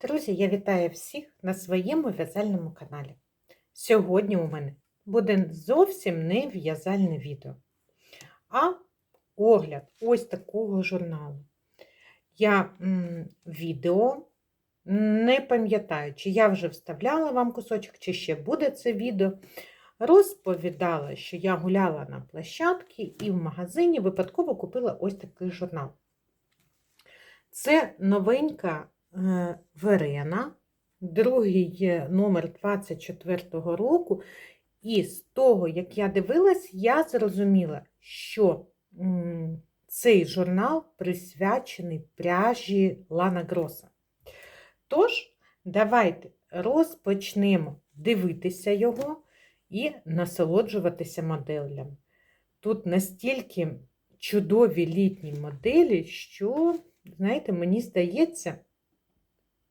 Друзі, я вітаю всіх на своєму в'язальному каналі. Сьогодні у мене буде зовсім не в'язальне відео, а огляд ось такого журналу. Я м, відео не пам'ятаю, чи я вже вставляла вам кусочок, чи ще буде це відео. Розповідала, що я гуляла на площадці і в магазині випадково купила ось такий журнал. Це новенька Верена, другий е, номер 24-го року. І з того, як я дивилась, я зрозуміла, що цей журнал присвячений пряжі Лана Гроса. Тож, давайте розпочнемо дивитися його і насолоджуватися моделями. Тут настільки чудові літні моделі, що, знаєте, мені здається,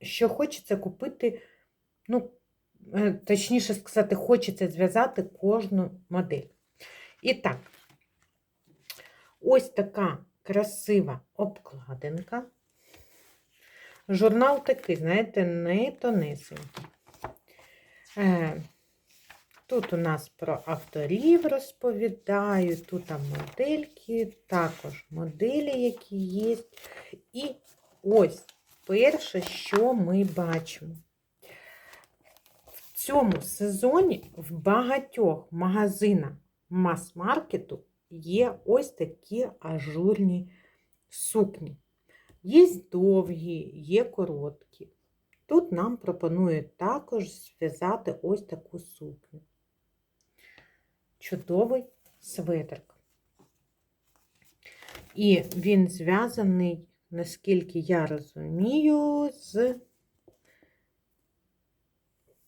що хочеться купити, ну, е, точніше сказати, хочеться зв'язати кожну модель. І так, ось така красива обкладинка. Журнал такий, знаєте, не тонесенький. Е, Тут у нас про авторів розповідаю, тут там модельки, також моделі, які є. І ось перше, що ми бачимо. В цьому сезоні в багатьох магазинах мас-маркету є ось такі ажурні сукні. Є довгі, є короткі. Тут нам пропонують також зв'язати ось таку сукню. Чудовий светрик. І він зв'язаний, наскільки я розумію, з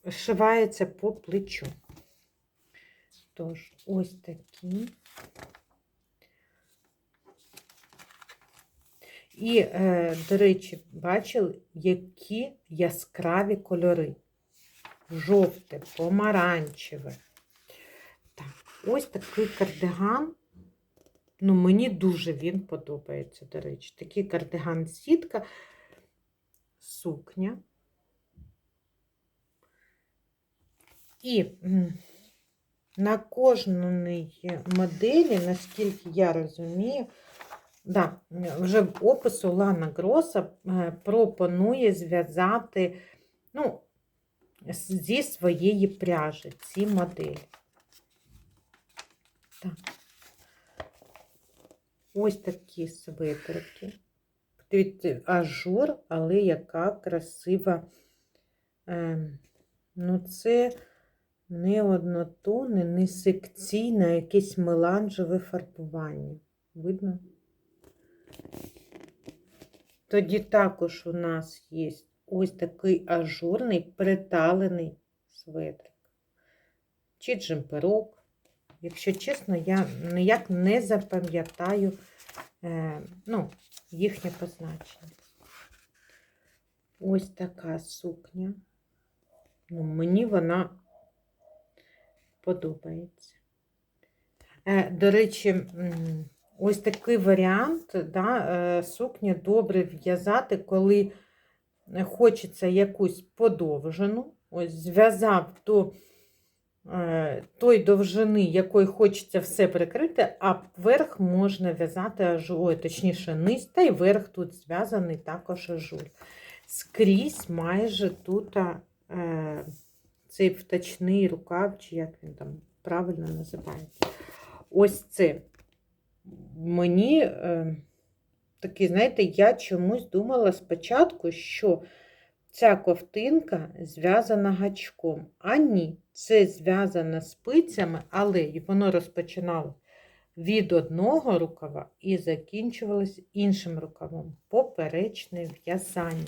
шивається по плечу. Тож, ось такі. І, е, до речі, бачили, які яскраві кольори. Жовте, помаранчеве. Так, ось такий кардиган. Ну, мені дуже він подобається, до речі. Такий кардиган сітка, сукня. І на кожній моделі, наскільки я розумію, да, вже в опису Лана Гроса е, пропонує зв'язати ну, зі своєї пряжі ці моделі. Так. Ось такі светрики. Дивіться, ажур, але яка красива. Е, ну, це не однотонне, не секційне, якесь меланжеве фарбування. Видно? Тоді також у нас є ось такий ажурний приталений светрик. Чи джемперок. Якщо чесно, я ніяк не запам'ятаю е, ну, їхнє позначення. Ось така сукня. Ну, мені вона подобається. Е, до речі, ось такий варіант да, е, сукні добре в'язати, коли хочеться якусь подовжену. Ось зв'язав до той довжини, якої хочеться все прикрити, а верх можна в'язати ажур, точніше, низ, та й верх тут зв'язаний також ажур. Скрізь майже тут е, цей втачний рукав, чи як він там правильно називається. Ось це. Мені е, такий, знаєте, я чомусь думала спочатку, що ця ковтинка зв'язана гачком. А ні, це зв'язано спицями, але воно розпочинало від одного рукава і закінчувалось іншим рукавом. Поперечне в'язання.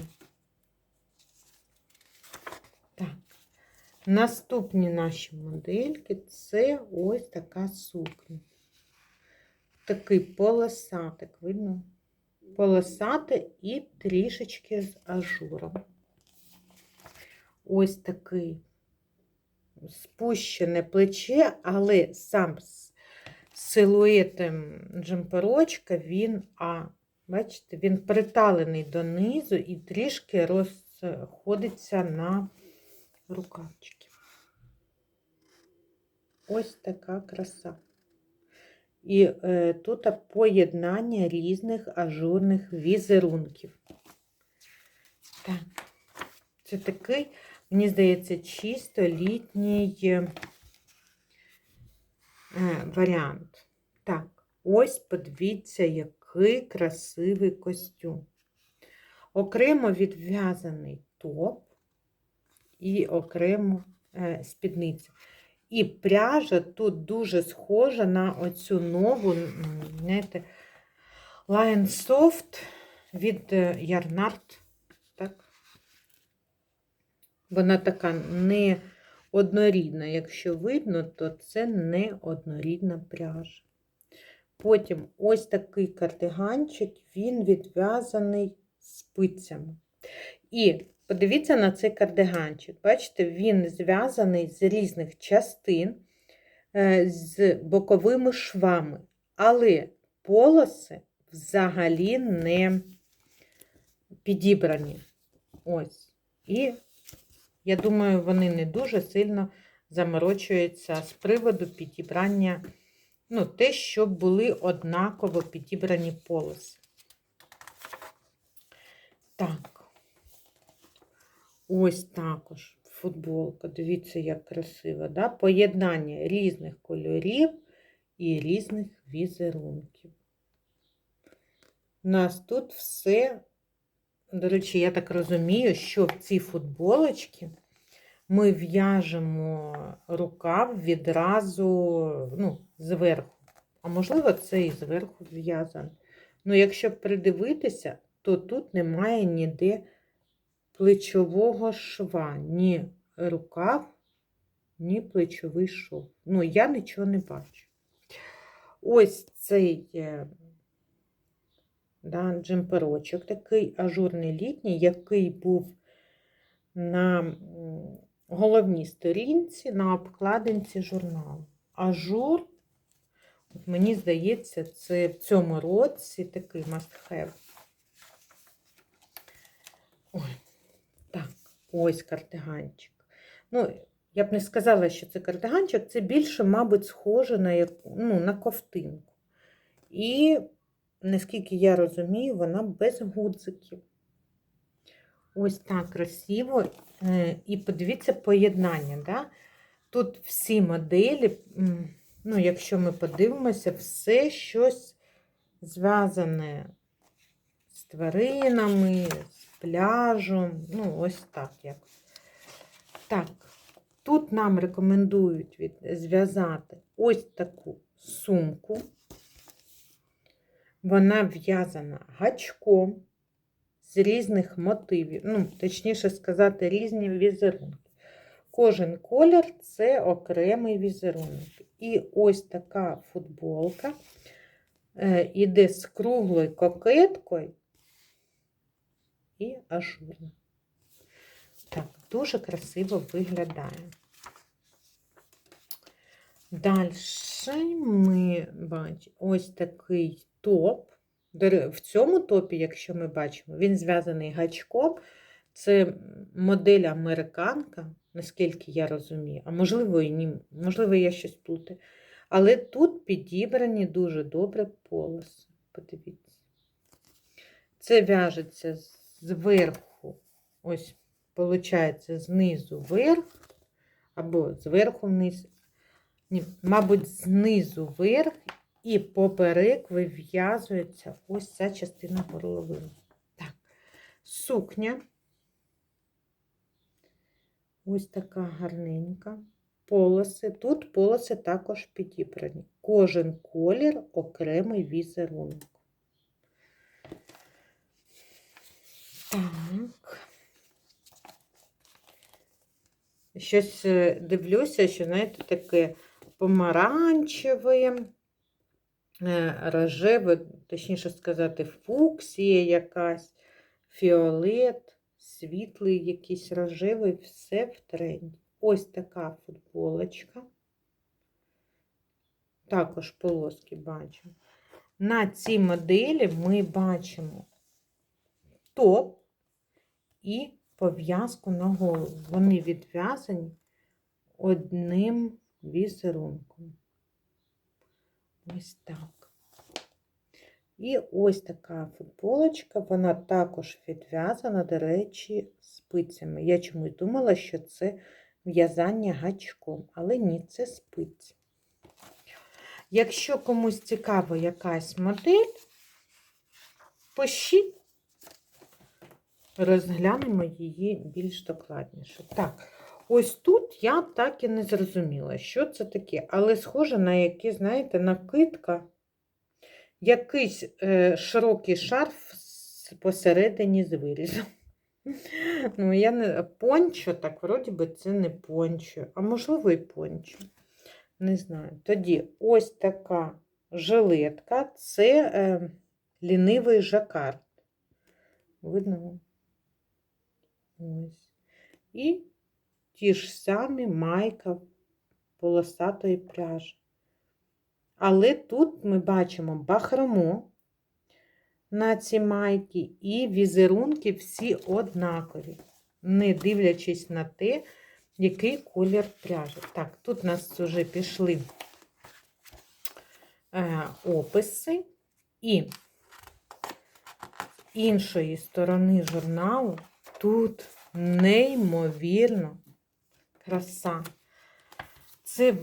Наступні наші модельки це ось така сукня. Такий полосатик, видно? Полосатий і трішечки з ажуром. Ось такий спущене плече, але сам з силуетом джемперочка він, а, бачите, він приталений донизу і трішки розходиться на рукавчики. Ось така краса. І е, тут поєднання різних ажурних візерунків. Так, це такий, мені здається, чисто літній е, варіант. Так, ось подивіться, який красивий костюм. Окремо відв'язаний топ і окремо е, спідниця. І пряжа тут дуже схожа на оцю нову, знаєте, Lion Soft від е, Yarnart. Так? Вона така не однорідна. Якщо видно, то це не однорідна пряжа. Потім ось такий кардиганчик, він відв'язаний спицями. І подивіться на цей кардиганчик. Бачите, він зв'язаний з різних частин, е, з боковими швами, але полоси взагалі не підібрані. Ось. І я думаю, вони не дуже сильно заморочуються з приводу підібрання, ну, те, щоб були однаково підібрані полоси. Так. Ось також футболка. Дивіться, як красиво, да? Поєднання різних кольорів і різних візерунків. У нас тут все, до речі, я так розумію, що в ці футболочки ми в'яжемо рукав відразу ну, зверху. А можливо, це і зверху в'язано. Ну, якщо придивитися, то тут немає ніде плечового шва, ні рукав, ні плечовий шов. Ну, я нічого не бачу. Ось цей е, да, джемперочок, такий ажурний літній, який був на головній сторінці, на обкладинці журналу. Ажур, от мені здається, це в цьому році такий must have. Ой, так, ось кардиганчик. Ну, я б не сказала, що це кардиганчик, це більше, мабуть, схоже на, ну, на ковтинку. І, наскільки я розумію, вона без гудзиків. Ось так красиво. Е, І подивіться поєднання. Да? Тут всі моделі, ну, якщо ми подивимося, все щось зв'язане з тваринами, з пляжем. Ну, ось так як. Так, тут нам рекомендують зв'язати ось таку сумку. Вона в'язана гачком з різних мотивів, ну, точніше сказати, різні візерунки. Кожен колір це окремий візерунок. І ось така футболка е, іде з круглою кокеткою і ажурна. Так, дуже красиво виглядає. Далі ми бачимо ось такий топ. В цьому топі, якщо ми бачимо, він зв'язаний гачком. Це модель американка, наскільки я розумію, а можливо і ні, можливо, я щось плутаю. Але тут підібрані дуже добре полоси. Подивіться. Це в'яжеться зверху, ось, виходить, знизу вверх, або зверху вниз. Ні, мабуть, знизу вверх і поперек вив'язується ось ця частина горловини. Так, сукня. Ось така гарненька. Полоси. Тут полоси також підібрані. Кожен колір окремий візерунок. Так. Щось е, дивлюся, що, знаєте, таке помаранчеве, рожеве, точніше сказати, фуксія якась, фіолет, світлий якийсь рожевий, все в тренді. Ось така футболочка. Також полоски бачимо. На цій моделі ми бачимо топ і пов'язку на голову. Вони відв'язані одним візерунком. Ось так. І ось така футболочка, вона також відв'язана, до речі, спицями. Я чомусь думала, що це в'язання гачком, але ні, це спиці. Якщо комусь цікава якась модель, пишіть, розглянемо її більш докладніше. Так, ось тут я так і не зрозуміла, що це таке, але схоже на який, знаєте, накидка, якийсь е, широкий шарф посередині з вирізом. Ну, я не пончо, так вроді би це не пончо, а можливо і пончо. Не знаю. Тоді ось така жилетка це е, лінивий жакард. Видно? Ось. І ті ж самі майка полосатої пряжі. Але тут ми бачимо бахрому на ці майки, і візерунки всі однакові, не дивлячись на те, який колір пряжі. Так, тут у нас вже пішли е, описи, і з іншої сторони журналу тут неймовірно краса. Це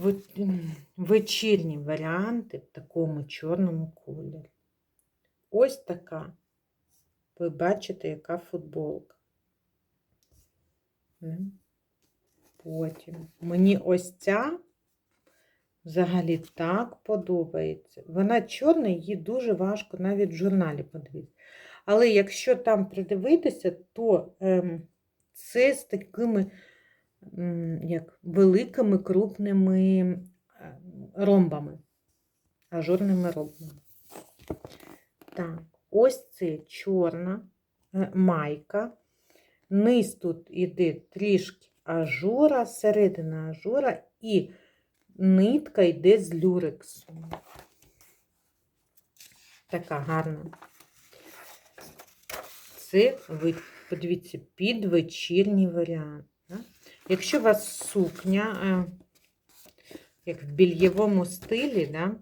вечірні варіанти в такому чорному кольорі. Ось така. Ви бачите, яка футболка. Потім. Мені ось ця взагалі так подобається. Вона чорна, її дуже важко навіть в журналі подивитися. Але якщо там придивитися, то ем, це з такими як великими крупними е, ромбами, ажурними ромбами. Так, ось це чорна е, майка. Низ тут іде трішки ажура, середина ажура і нитка йде з люрексу. Така гарна. Це, подивіться, підвечірній варіант. Якщо у вас сукня, е, як в більєвому стилі, да,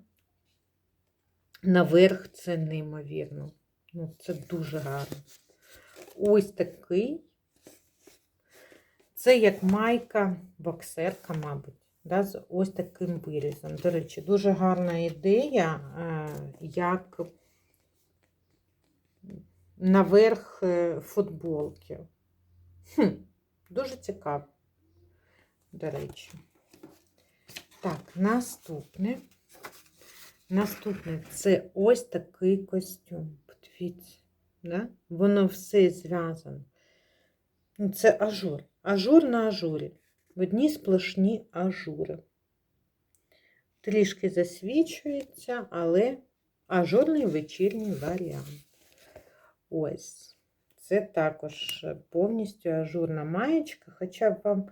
наверх це неймовірно. Ну, це дуже гарно. Ось такий. Це як майка, боксерка, мабуть, да, з ось таким вирізом. До речі, дуже гарна ідея, е, як наверх е, футболки. Хм, дуже цікаво, до речі. Так, наступне. Наступне це ось такий костюм. Подивіться, да? воно все зв'язано. Ну, Це ажур. Ажур на ажурі. В одній сплошні ажури. Трішки засвічується, але ажурний вечірній варіант. Ось. Це також повністю ажурна маєчка, хоча вам,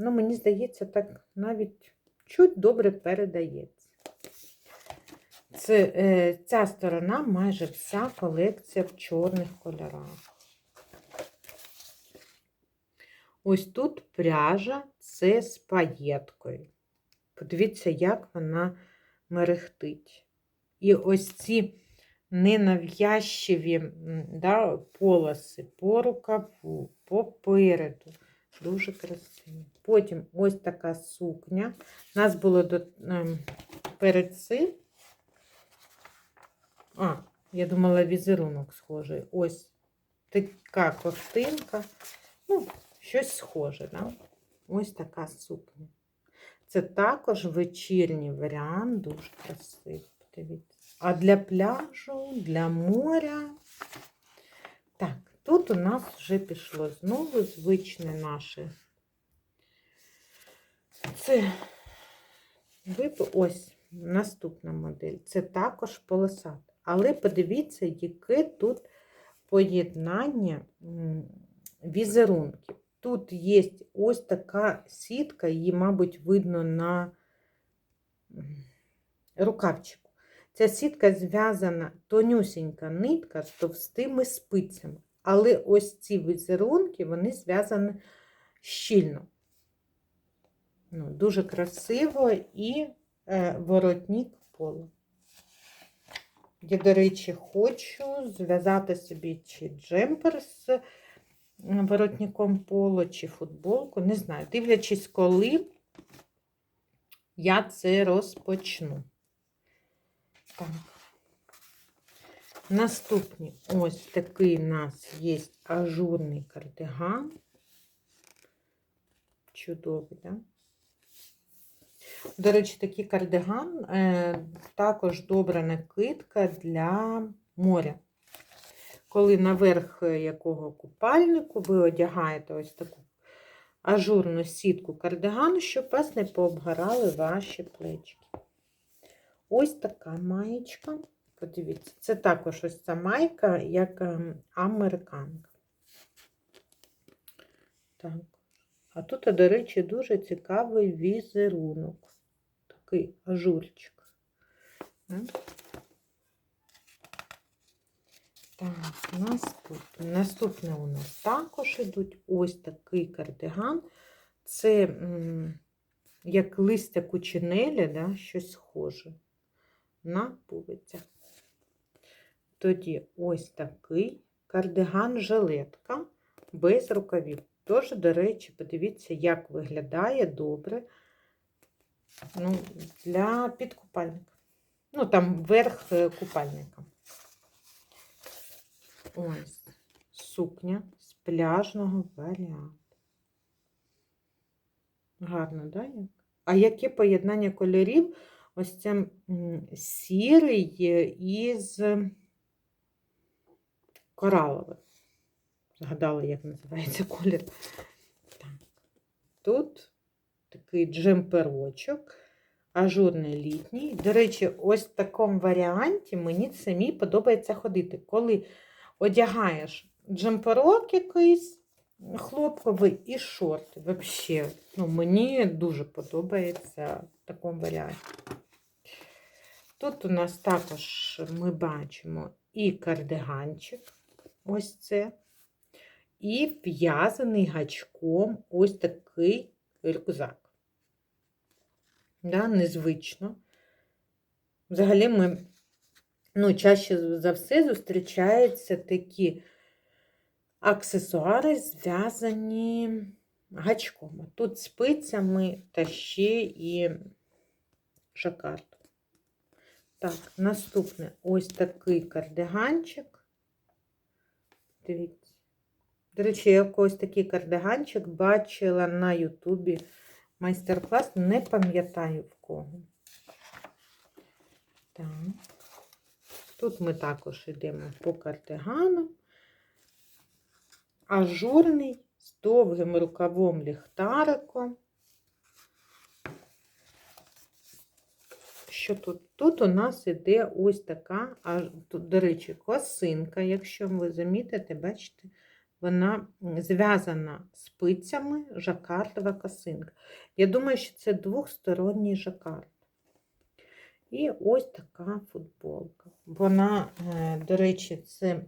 ну, мені здається, так навіть чуть добре передається. Це, е, ця сторона майже вся колекція в чорних кольорах. Ось тут пряжа це з паєткою. Подивіться, як вона мерехтить. І ось ці ненав'язчиві да, полоси по рукаву, попереду. Дуже красиво. Потім ось така сукня. У нас було до, ем, перед цим. А, я думала, візерунок схожий. Ось така ковтинка. Ну, щось схоже, да? Ось така сукня. Це також вечірній варіант, дуже красивий. Подивіться. А для пляжу, для моря. Тут у нас вже пішло знову звичне наше. Це ось наступна модель. Це також полосата. Але подивіться, яке тут поєднання візерунків. Тут є ось така сітка, її, мабуть, видно на рукавчику. Ця сітка зв'язана тонюсінька нитка з товстими спицями. Але ось ці візерунки, вони зв'язані щільно. Ну, Дуже красиво і е, воротник поло. Я, до речі, хочу зв'язати собі чи джемпер з воротником поло, чи футболку. Не знаю, дивлячись, коли я це розпочну. Так. Наступний ось такий у нас є ажурний кардиган. Чудовий, так? Да? До речі, такий кардиган е, також добра накидка для моря. Коли наверх якого купальнику ви одягаєте ось таку ажурну сітку кардигану, щоб вас не пообгорали ваші плечики. Ось така маєчка. Подивіться, це також ось ця майка, як ем, американка. Так. А тут, до речі, дуже цікавий візерунок. Такий ажурчик. Так, наступне. Наступне у нас також йдуть ось такий кардиган. Це як листя кучинеля, да, щось схоже на пувицях. Тоді ось такий кардиган-жилетка без рукавів. Тож, до речі, подивіться, як виглядає добре ну, для підкупальника. Ну, там верх е, купальника. Ось сукня з пляжного варіанту. Гарно, да? як? А яке поєднання кольорів? Ось це сірий із кораловим. Згадала, як називається колір. Так. Тут такий джемперочок, ажурний літній. До речі, ось в такому варіанті мені самі подобається ходити. Коли одягаєш джемперок якийсь хлопковий і шорти. Взагалі, ну, мені дуже подобається в такому варіанті. Тут у нас також ми бачимо і кардиганчик, ось це, і в'язаний гачком ось такий рюкзак. Да, Незвично. Взагалі, ми, ну, чаще за все зустрічаються такі аксесуари, зв'язані гачком. Тут спицями та ще і жакард. Так, наступне ось такий кардиганчик. Дивіться. До речі, я ось такий кардиганчик бачила на Ютубі майстер-клас, не пам'ятаю в кого. Так. Тут ми також йдемо по кардигану. Ажурний з довгим рукавом ліхтариком. Що тут? Тут у нас іде ось така, а тут, до речі, косинка, якщо ви замітите, бачите, вона зв'язана спицями жакардова косинка. Я думаю, що це двохсторонній жакард. І ось така футболка. Вона, е, до речі, це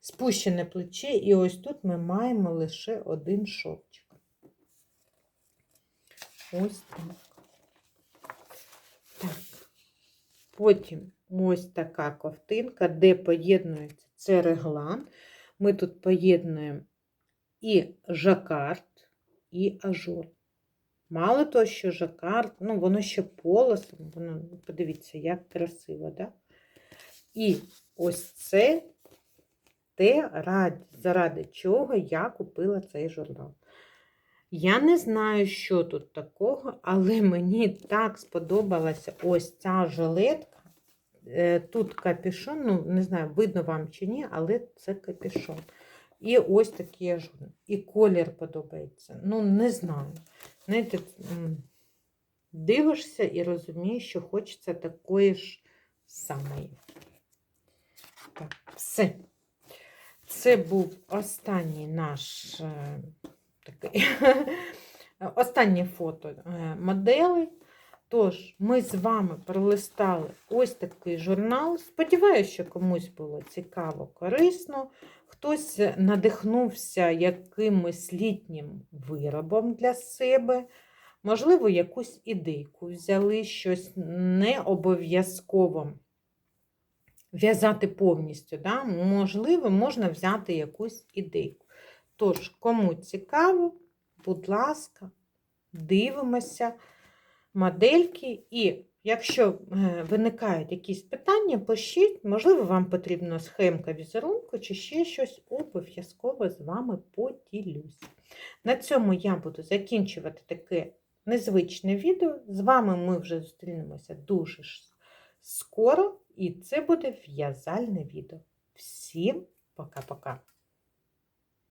спущене плече, і ось тут ми маємо лише один шовчик. Ось. Так. Потім ось така ковтинка, де поєднується це реглан. Ми тут поєднуємо і жакард, і ажур. Мало того, що жакард, ну, воно ще полосом, воно, подивіться, як красиво, да? І ось це те, заради чого я купила цей журнал. Я не знаю, що тут такого, але мені так сподобалася ось ця жилетка. Е, тут капюшон, ну, не знаю, видно вам чи ні, але це капюшон. І ось такий ажурний. І колір подобається. Ну, не знаю. Знаєте, дивишся і розумієш, що хочеться такої ж самої. Так, все. Це був останній наш е, такий останнє фото е, моделей. Тож, ми з вами пролистали ось такий журнал. Сподіваюся, що комусь було цікаво, корисно. Хтось надихнувся якимось літнім виробом для себе. Можливо, якусь ідейку взяли, щось не обов'язково в'язати повністю. Да? Можливо, можна взяти якусь ідейку. Тож, кому цікаво, будь ласка, дивимося модельки. І якщо е, виникають якісь питання, пишіть, можливо, вам потрібна схемка візерунку чи ще щось, обов'язково з вами поділюсь. На цьому я буду закінчувати таке незвичне відео. З вами ми вже зустрінемося дуже скоро, і це буде в'язальне відео. Всім пока-пока!